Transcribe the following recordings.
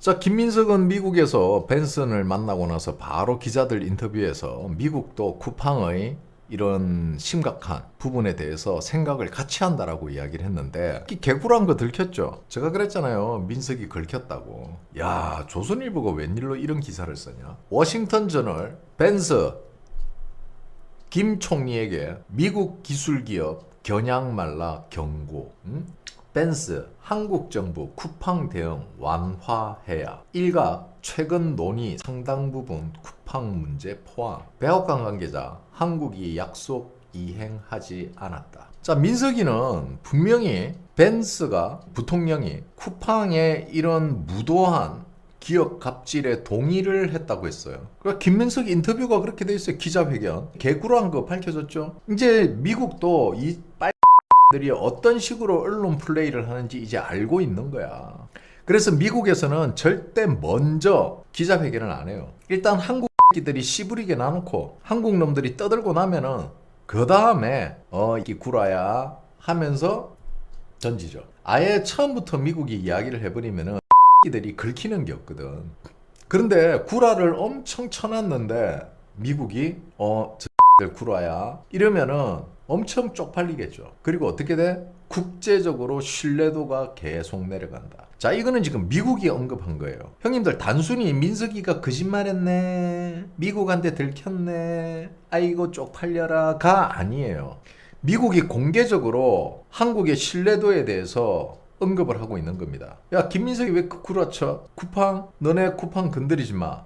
자, 김민석은 미국에서 벤슨을 만나고 나서 바로 기자들 인터뷰에서 미국도 쿠팡의 이런 심각한 부분에 대해서 생각을 같이 한다라고 이야기를 했는데 이 개구란 거 들켰죠. 제가 그랬잖아요. 민석이 긁혔다고. 야, 조선일보가 웬일로 이런 기사를 쓰냐? 워싱턴 저널 벤스 김 총리에게 미국 기술 기업 겨냥 말라 경고. 응? 벤스 한국 정부 쿠팡 대응 완화해야. 일각 최근 논의 상당 부분 쿠팡 문제 포함. 백악관 관계자 한국이 약속 이행하지 않았다. 자 민석이는 분명히 벤스가 부통령이 쿠팡의 이런 무도한 기업 갑질에 동의를 했다고 했어요. 그러니까 김민석 인터뷰가 그렇게 돼 있어요. 기자회견. 개구라한 거 밝혀졌죠. 이제 미국도 이 빨. 들이 어떤 식으로 언론 플레이를 하는지 이제 알고 있는 거야. 그래서 미국에서는 절대 먼저 기자회견을 안 해요. 일단 한국 들이 씨부리게 나놓고 한국 놈들이 떠들고 나면은 그 다음에 어 이게 구라야 하면서 던지죠. 아예 처음부터 미국이 이야기를 해버리면은 들이 긁히는 게 없거든. 그런데 구라를 엄청 쳐놨는데 미국이 어들 구라야 이러면은 엄청 쪽팔리겠죠. 그리고 어떻게 돼? 국제적으로 신뢰도가 계속 내려간다. 자, 이거는 지금 미국이 언급한 거예요. 형님들 단순히 민석이가 거짓말했네. 미국한테 들켰네. 아이고 쪽팔려라 가 아니에요. 미국이 공개적으로 한국의 신뢰도에 대해서 언급을 하고 있는 겁니다. 야, 김민석이 왜 그 구라쳐? 쿠팡? 너네 쿠팡 건드리지 마.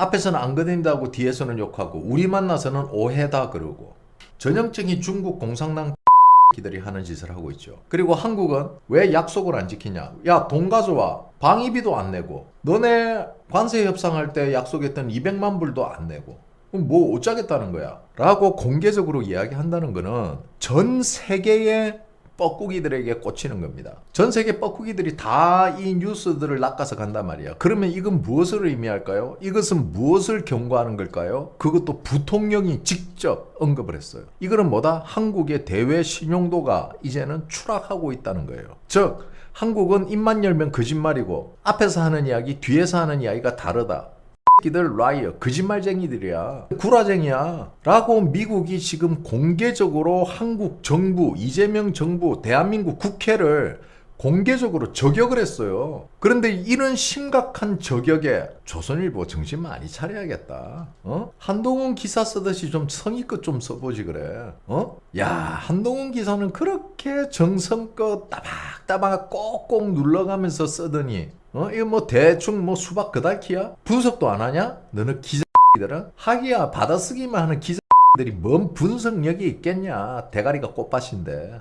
앞에서는 안 건드린다고 뒤에서는 욕하고 우리 만나서는 오해다 그러고 전형적인 중국 공산당 기들이 하는 짓을 하고 있죠. 그리고 한국은 왜 약속을 안 지키냐? 야, 돈 가져와. 방위비도 안 내고. 너네 관세 협상할 때 약속했던 200만 불도 안 내고. 뭐 어쩌겠다는 거야? 라고 공개적으로 이야기한다는 거는 전 세계의 뻐꾸기들에게 꽂히는 겁니다. 전 세계 뻐꾸기들이 다 이 뉴스들을 낚아서 간단 말이야. 그러면 이건 무엇을 의미할까요? 이것은 무엇을 경고하는 걸까요? 그것도 부통령이 직접 언급을 했어요. 이거는 뭐다? 한국의 대외 신용도가 이제는 추락하고 있다는 거예요. 즉, 한국은 입만 열면 거짓말이고 앞에서 하는 이야기, 뒤에서 하는 이야기가 다르다. 끼들 라이어 거짓말쟁이들이야. 구라쟁이야. 라고 미국이 지금 공개적으로 한국 정부 이재명 정부 대한민국 국회를 공개적으로 저격을 했어요. 그런데 이런 심각한 저격에 조선일보 정신 많이 차려야겠다. 어? 한동훈 기사 쓰듯이 좀 성의껏 좀 써보지 그래. 어? 야 한동훈 기사는 그렇게 정성껏 따박따박 꼭꼭 눌러가면서 쓰더니 어? 이거 뭐 대충 뭐 수박 그달키야? 분석도 안 하냐? 너는 기자들은? 하기야 받아쓰기만 하는 기자들이 뭔 분석력이 있겠냐? 대가리가 꽃밭인데.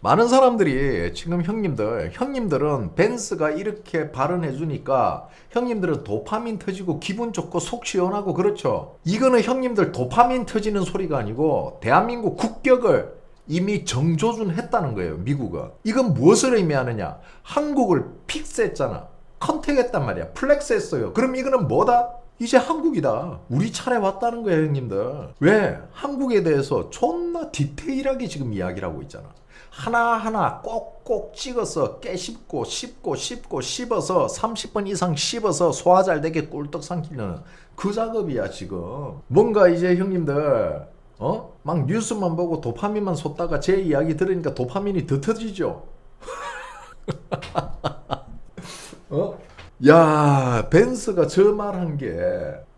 많은 사람들이 지금 형님들, 형님들은 벤스가 이렇게 발언해 주니까 형님들은 도파민 터지고 기분 좋고 속 시원하고 그렇죠. 이거는 형님들 도파민 터지는 소리가 아니고 대한민국 국격을 이미 정조준 했다는 거예요, 미국은. 이건 무엇을 의미하느냐? 한국을 픽스했잖아. 컨택했단 말이야. 플렉스 했어요. 그럼 이거는 뭐다? 이제 한국이다. 우리 차례 왔다는 거야, 형님들. 왜? 한국에 대해서 존나 디테일하게 지금 이야기를 하고 있잖아. 하나하나 꼭꼭 찍어서 깨씹고 씹고 씹고 씹어서 30번 이상 씹어서 소화 잘 되게 꿀떡 삼키는 그 작업이야, 지금. 뭔가 이제 형님들, 어? 막 뉴스만 보고 도파민만 쏟다가 제 이야기 들으니까 도파민이 더 터지죠? 어? 야, 벤스가 저 말한 게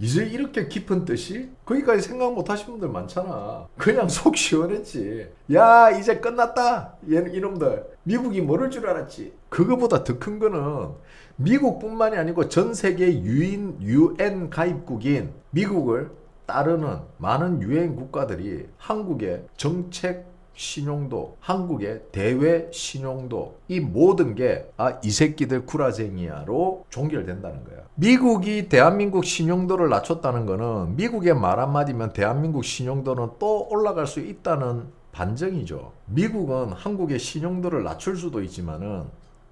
이제 이렇게 깊은 뜻이? 거기까지 생각 못 하신 분들 많잖아. 그냥 속 시원했지. 야, 이제 끝났다. 얘 이놈들. 미국이 모를 줄 알았지. 그거보다 더 큰 거는 미국뿐만이 아니고 전 세계 유인 UN 가입국인 미국을 따르는 많은 유엔 국가들이 한국의 정책 신용도, 한국의 대외 신용도, 이 모든 게, 아, 이 새끼들 구라쟁이야로 종결된다는 거야. 미국이 대한민국 신용도를 낮췄다는 거는 미국의 말 한마디면 대한민국 신용도는 또 올라갈 수 있다는 반증이죠. 미국은 한국의 신용도를 낮출 수도 있지만은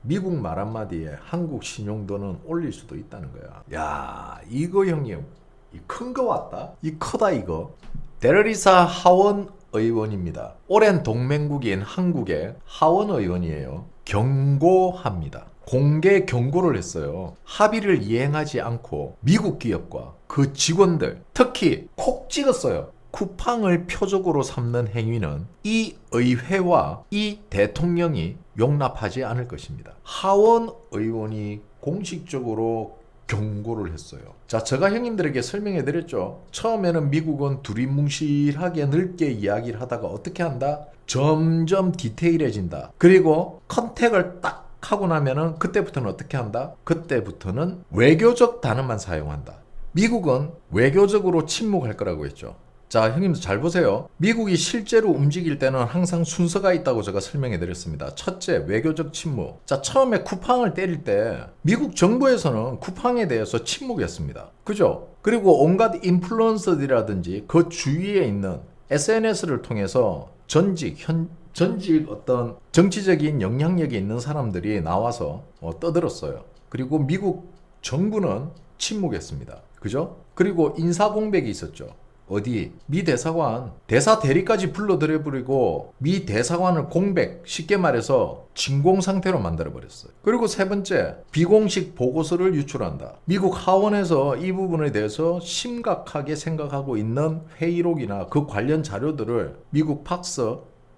미국 말 한마디에 한국 신용도는 올릴 수도 있다는 거야. 야, 이거 형님, 이 큰 거 왔다? 이 크다 이거. 데러리사 하원 의원입니다. 오랜 동맹국인 한국의 하원 의원이에요. 경고합니다. 공개 경고를 했어요. 합의를 이행하지 않고 미국 기업과 그 직원들, 특히 콕 찍었어요. 쿠팡을 표적으로 삼는 행위는 이 의회와 이 대통령이 용납하지 않을 것입니다. 하원 의원이 공식적으로 경고를 했어요. 자, 제가 형님들에게 설명해 드렸죠. 처음에는 미국은 두리뭉실하게 넓게 이야기를 하다가 어떻게 한다? 점점 디테일해진다. 그리고 컨택을 딱 하고 나면은 그때부터는 어떻게 한다? 그때부터는 외교적 단어만 사용한다. 미국은 외교적으로 침묵할 거라고 했죠. 자, 형님들 잘 보세요. 미국이 실제로 움직일 때는 항상 순서가 있다고 제가 설명해 드렸습니다. 첫째, 외교적 침묵. 자, 처음에 쿠팡을 때릴 때 미국 정부에서는 쿠팡에 대해서 침묵했습니다. 그죠? 그리고 온갖 인플루언서들이라든지 그 주위에 있는 SNS를 통해서 전직, 현, 전직 어떤 정치적인 영향력이 있는 사람들이 나와서 어, 떠들었어요. 그리고 미국 정부는 침묵했습니다. 그죠? 그리고 인사 공백이 있었죠. 어디 미 대사관 대사 대리까지 불러들여 버리고 미 대사관을 공백 쉽게 말해서 진공 상태로 만들어 버렸어요. 그리고 세 번째 비공식 보고서를 유출한다. 미국 하원에서 이 부분에 대해서 심각하게 생각하고 있는 회의록이나 그 관련 자료들을 미국 팍스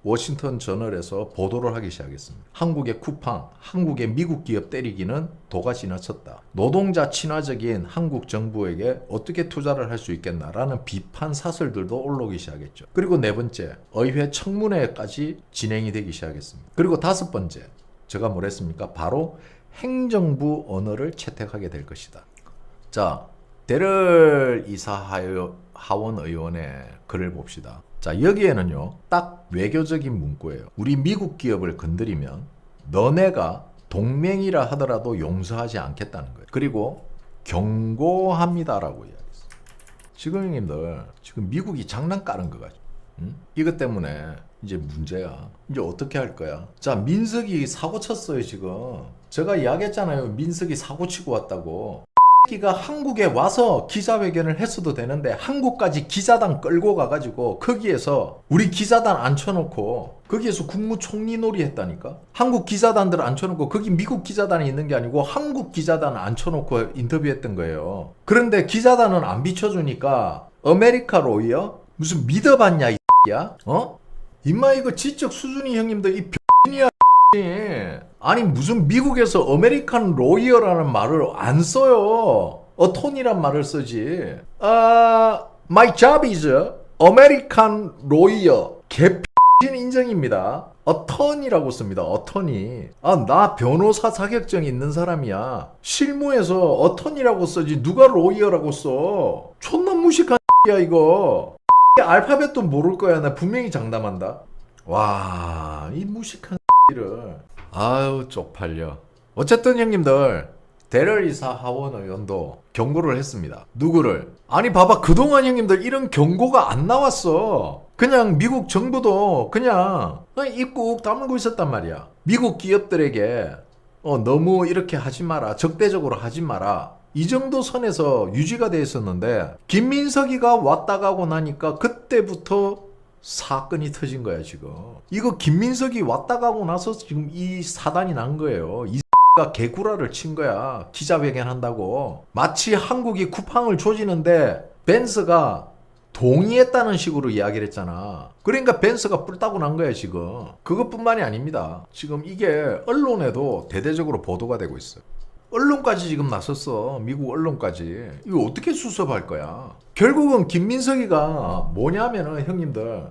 워싱턴 저널에서 보도를 하기 시작했습니다. 한국의 쿠팡, 한국의 미국 기업 때리기는 도가 지나쳤다. 노동자 친화적인 한국 정부에게 어떻게 투자를 할 수 있겠나라는 비판 사설들도 올라오기 시작했죠. 그리고 네 번째, 의회 청문회까지 진행이 되기 시작했습니다. 그리고 다섯 번째, 제가 뭐랬습니까? 바로 행정부 언어를 채택하게 될 것이다. 자, 데럴 이사 하원 의원의 글을 봅시다. 자, 여기에는요, 딱 외교적인 문구예요. 우리 미국 기업을 건드리면 너네가 동맹이라 하더라도 용서하지 않겠다는 거예요. 그리고 경고합니다라고 이야기했어요. 지금 형님들, 지금 미국이 장난 까는 거 같죠. 응? 이것 때문에 이제 문제야. 이제 어떻게 할 거야? 자, 민석이 사고 쳤어요, 지금. 제가 이야기했잖아요. 민석이 사고 치고 왔다고. 기가 한국에 와서 기자회견을 했어도 되는데 한국까지 기자단 끌고 가가지고 거기에서 우리 기자단 앉혀놓고 거기에서 국무총리 놀이 했다니까 한국 기자단들 앉혀놓고 거기 미국 기자단이 있는 게 아니고 한국 기자단 앉혀놓고 인터뷰했던 거예요 그런데 기자단은 안 비춰주니까 아메리카 로이어 무슨 믿어봤냐 이 야? 어? 임마 이거 지적 수준이 형님들 이 아니 무슨 미국에서 아메리칸 로이어라는 말을 안 써요. 어톤이란 말을 쓰지. 아, my job is American. 개인 인정입니다. 어턴이라고 씁니다. 어턴이. 아, 나 변호사 자격증 있는 사람이야. 실무에서 어턴이라고 쓰지 누가 로이어라고 써. 존나 무식한 야 이거. 알파벳도 모를 거야. 나 분명히 장담한다. 와, 이 무식한 를 아유 쪽팔려. 어쨌든 형님들 대럴 이사 하원 의원도 경고를 했습니다. 누구를? 아니 봐봐 그동안 형님들 이런 경고가 안 나왔어. 그냥 미국 정부도 그냥 입국 다물고 있었단 말이야. 미국 기업들에게 어, 너무 이렇게 하지 마라. 적대적으로 하지 마라. 이 정도 선에서 유지가 돼 있었는데 김민석이가 왔다 가고 나니까 그때부터 사건이 터진 거야 지금. 이거 김민석이 왔다 가고 나서 지금 이 사단이 난 거예요. 이가 개구라를 친 거야. 기자회견 한다고. 마치 한국이 쿠팡을 조지는데 벤스가 동의했다는 식으로 이야기를 했잖아. 그러니까 벤스가 뿔따고 난 거야 지금. 그것뿐만이 아닙니다. 지금 이게 언론에도 대대적으로 보도가 되고 있어요. 언론까지 지금 나섰어. 미국 언론까지. 이거 어떻게 수습할 거야? 결국은 김민석이가 뭐냐면은 형님들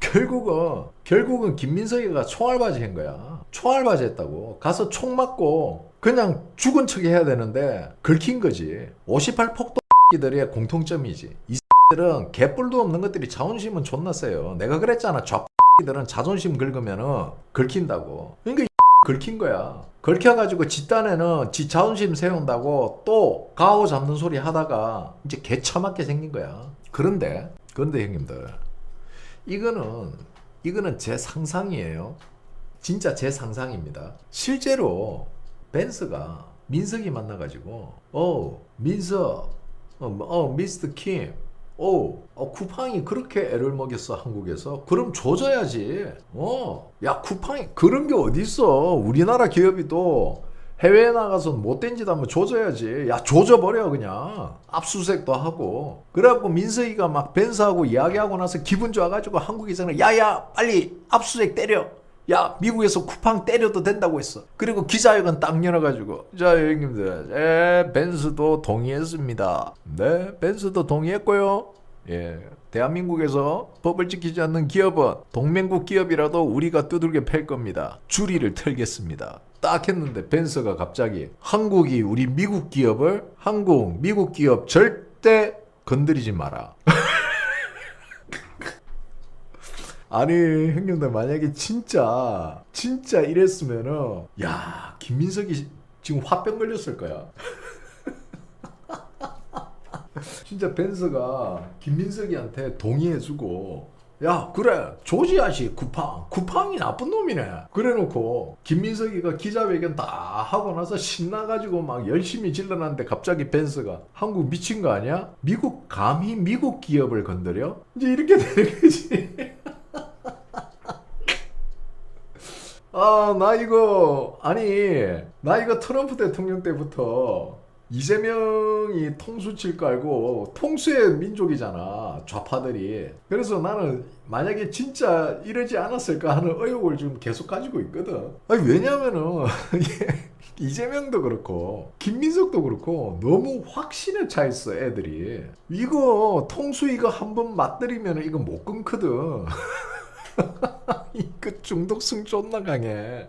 결국은 결국은 김민석이가 총알바지 한 거야. 총알바지 했다고. 가서 총 맞고 그냥 죽은 척 해야 되는데 긁힌 거지. 58 폭도 들의 공통점이지. 이 들은 개뿔도 없는 것들이 자존심은 존나 세요. 내가 그랬잖아. 좌들은 자존심 긁으면은 긁힌다고. 그러니까 긁힌 거야. 긁혀가지고 집단에는 지 자존심 세운다고 또 가오 잡는 소리 하다가 이제 개처맞게 생긴 거야. 그런데 그런데 형님들 이거는 이거는 제 상상이에요. 진짜 제 상상입니다. 실제로 벤스가 민석이 만나가지고 어 민석 어, 어 미스터 킴 오, 어, 쿠팡이 그렇게 애를 먹였어 한국에서? 그럼 조져야지. 어, 야 쿠팡이 그런 게 어디 있어? 우리나라 기업이 또 해외에 나가서 못된 짓 하면 조져야지. 야 조져버려 그냥. 압수수색도 하고. 그래갖고 민석이가 막 벤스하고 이야기하고 나서 기분 좋아가지고 한국에서는 야야 빨리 압수수색 때려. 야 미국에서 쿠팡 때려도 된다고 했어. 그리고 기자회견 딱 열어가지고 자 형님들, 예 벤스도 동의했습니다. 네 벤스도 동의했고요. 예 대한민국에서 법을 지키지 않는 기업은 동맹국 기업이라도 우리가 두들겨 팰 겁니다. 줄이를 털겠습니다. 딱 했는데 벤스가 갑자기 한국이 우리 미국 기업을 한국 미국 기업 절대 건드리지 마라. 아니 형님들 만약에 진짜 진짜 이랬으면은 야 김민석이 지금 화병 걸렸을 거야. 진짜 벤스가 김민석이한테 동의해주고 야 그래 조지아시 쿠팡 쿠팡이 나쁜 놈이네 그래놓고 김민석이가 기자회견 다 하고 나서 신나가지고 막 열심히 질러놨는데 갑자기 벤스가 한국 미친 거 아니야? 미국 감히 미국 기업을 건드려? 이제 이렇게 되는 거지 아, 나 이거, 아니, 나 이거 트럼프 대통령 때부터 이재명이 통수 칠 거 알고 통수의 민족이잖아, 좌파들이. 그래서 나는 만약에 진짜 이러지 않았을까 하는 의혹을 좀 계속 가지고 있거든. 아니, 왜냐면은, 이재명도 그렇고, 김민석도 그렇고, 너무 확신에 차 있어, 애들이. 이거, 통수 이거 한번 맞들이면 이거 못 끊거든. 이거 중독성 존나 강해.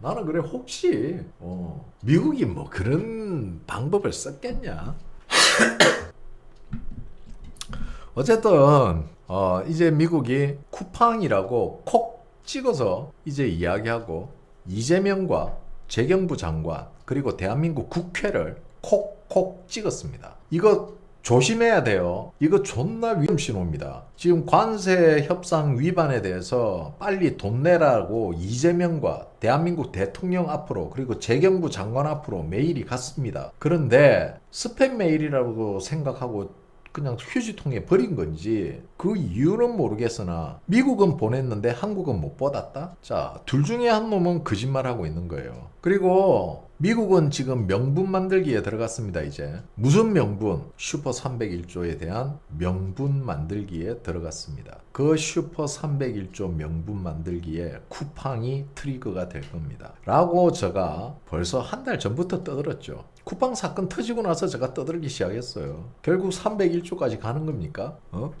나는 그래 혹시 어, 미국이 뭐 그런 방법을 썼겠냐? 어쨌든 어, 이제 미국이 쿠팡이라고 콕 찍어서 이제 이야기하고 이재명과 재경부 장관 그리고 대한민국 국회를 콕콕 찍었습니다. 이거 조심해야 돼요. 이거 존나 위험 신호입니다. 지금 관세 협상 위반에 대해서 빨리 돈 내라고 이재명과 대한민국 대통령 앞으로 그리고 재경부 장관 앞으로 메일이 갔습니다. 그런데 스팸 메일이라고 생각하고 그냥 휴지통에 버린 건지 그 이유는 모르겠으나 미국은 보냈는데 한국은 못 받았다? 자, 둘 중에 한 놈은 거짓말하고 있는 거예요. 그리고 미국은 지금 명분 만들기에 들어갔습니다, 이제. 무슨 명분? 슈퍼 301조에 대한 명분 만들기에 들어갔습니다. 그 슈퍼 301조 명분 만들기에 쿠팡이 트리거가 될 겁니다. 라고 제가 벌써 한 달 전부터 떠들었죠. 쿠팡 사건 터지고 나서 제가 떠들기 시작했어요. 결국 301조까지 가는 겁니까? 어?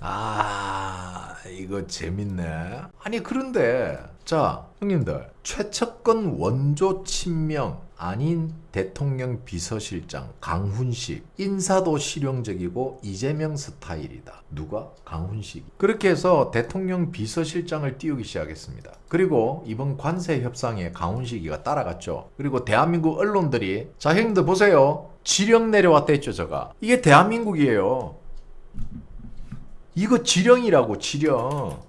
아, 이거 재밌네. 아니, 그런데, 자, 형님들, 최측근 원조 친명 아닌 대통령 비서실장 강훈식 인사도 실용적이고 이재명 스타일이다. 누가? 강훈식. 그렇게 해서 대통령 비서실장을 띄우기 시작했습니다. 그리고 이번 관세 협상에 강훈식이가 따라갔죠. 그리고 대한민국 언론들이 자 형님들 보세요. 지령 내려왔다 했죠, 제가. 이게 대한민국이에요. 이거 지령이라고 지령.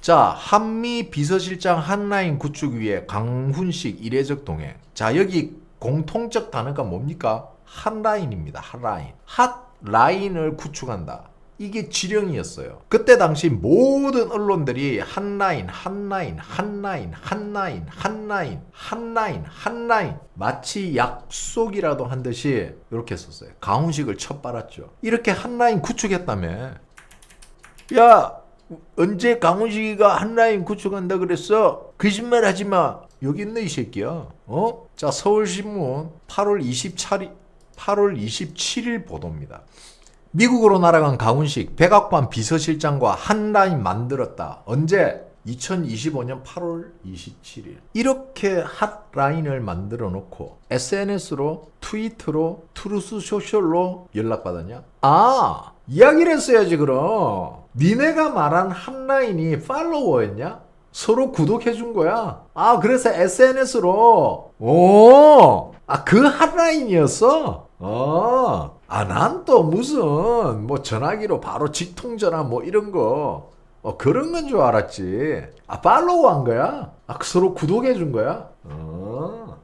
자, 한미 비서실장 한라인 구축 위해 강훈식 이례적 동행. 자, 여기 공통적 단어가 뭡니까? 한라인입니다. 한라인. 핫라인을 구축한다. 이게 지령이었어요. 그때 당시 모든 언론들이 한라인, 한라인, 한라인, 한라인, 한라인, 한라인, 한라인. 마치 약속이라도 한 듯이 이렇게 썼어요. 강훈식을 첫 빨았죠. 이렇게 한라인 구축했다며. 야, 언제 강훈식이가 한라인 구축한다 그랬어? 거짓말 하지 마. 여기 있네 이 새끼야. 어? 자 서울신문 8월 27일 8월 27일 보도입니다. 미국으로 날아간 강훈식 백악관 비서실장과 한라인 만들었다. 언제? 2025년 8월 27일. 이렇게 핫라인을 만들어 놓고 SNS로 트위터로 트루스 소셜로 연락받았냐? 아, 이야기를 했어야지 그럼. 니네가 말한 핫라인이 팔로워였냐? 서로 구독해 준 거야. 아, 그래서 SNS로 오! 아, 그 핫라인이었어? 어. 아, 난 또 무슨 뭐 전화기로 바로 직통전화 뭐 이런 거 어, 그런 건 줄 알았지. 아, 팔로우 한 거야? 아, 서로 구독해 준 거야? 어.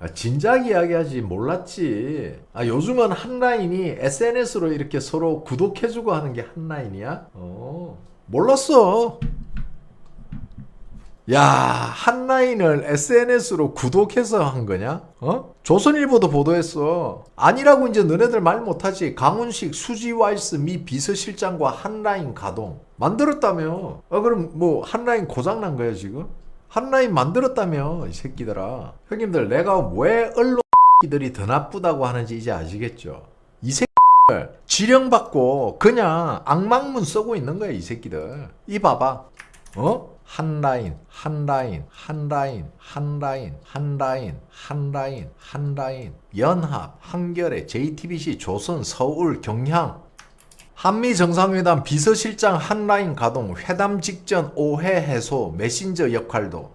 아, 진작 이야기하지 몰랐지. 아, 요즘은 한라인이 SNS로 이렇게 서로 구독해주고 하는 게 한라인이야? 어, 몰랐어. 야, 한라인을 SNS로 구독해서 한 거냐? 어? 조선일보도 보도했어. 아니라고 이제 너네들 말 못하지. 강훈식, 수지와이스 미 비서실장과 한라인 가동. 만들었다며. 아, 그럼 뭐 한라인 고장난 거야, 지금? 한 라인 만들었다며, 이 새끼들아. 형님들, 내가 왜 언론 들이 더 나쁘다고 하는지 이제 아시겠죠? 이 새끼들, 지령받고 그냥 악망문 쓰고 있는 거야, 이 새끼들. 이 봐봐. 어? 한 라인, 한 라인, 한 라인, 한 라인, 한 라인, 한 라인, 한 라인, 연합, 한겨레, JTBC, 조선, 서울, 경향, 한미 정상회담 비서실장 한라인 가동, 회담 직전 오해 해소, 메신저 역할도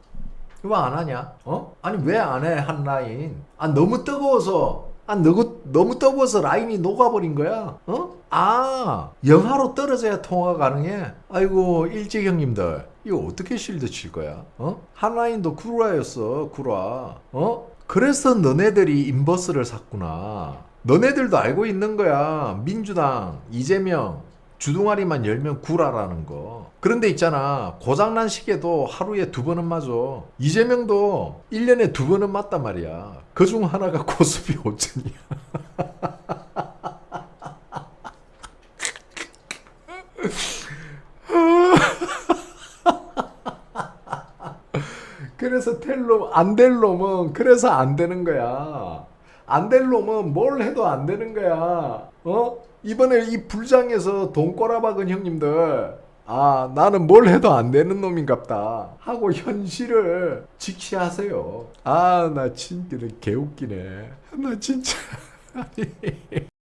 이거 안 하냐? 어? 아니 왜 안 해 한라인? 아 너무 뜨거워서 아 너무 너무 뜨거워서 라인이 녹아버린 거야. 어? 아 영하로 떨어져야 통화 가능해. 아이고 일찍 형님들 이거 어떻게 실드 칠 거야? 어? 한라인도 구라였어 구라. 어? 그래서 너네들이 인버스를 샀구나. 너네들도 알고 있는 거야. 민주당 이재명 주둥아리만 열면 구라라는 거. 그런데 있잖아. 고장난 시계도 하루에 두 번은 맞아. 이재명도 1년에 두 번은 맞단 말이야. 그 중 하나가 고스피 5천이야. 그래서 텔로 안될 놈은 그래서 안 되는 거야. 안 될 놈은 뭘 해도 안 되는 거야. 어? 이번에 이 불장에서 돈 꼬라박은 형님들 아 나는 뭘 해도 안 되는 놈인갑다 하고 현실을 직시하세요. 아 나 진짜 개웃기네. 나 진짜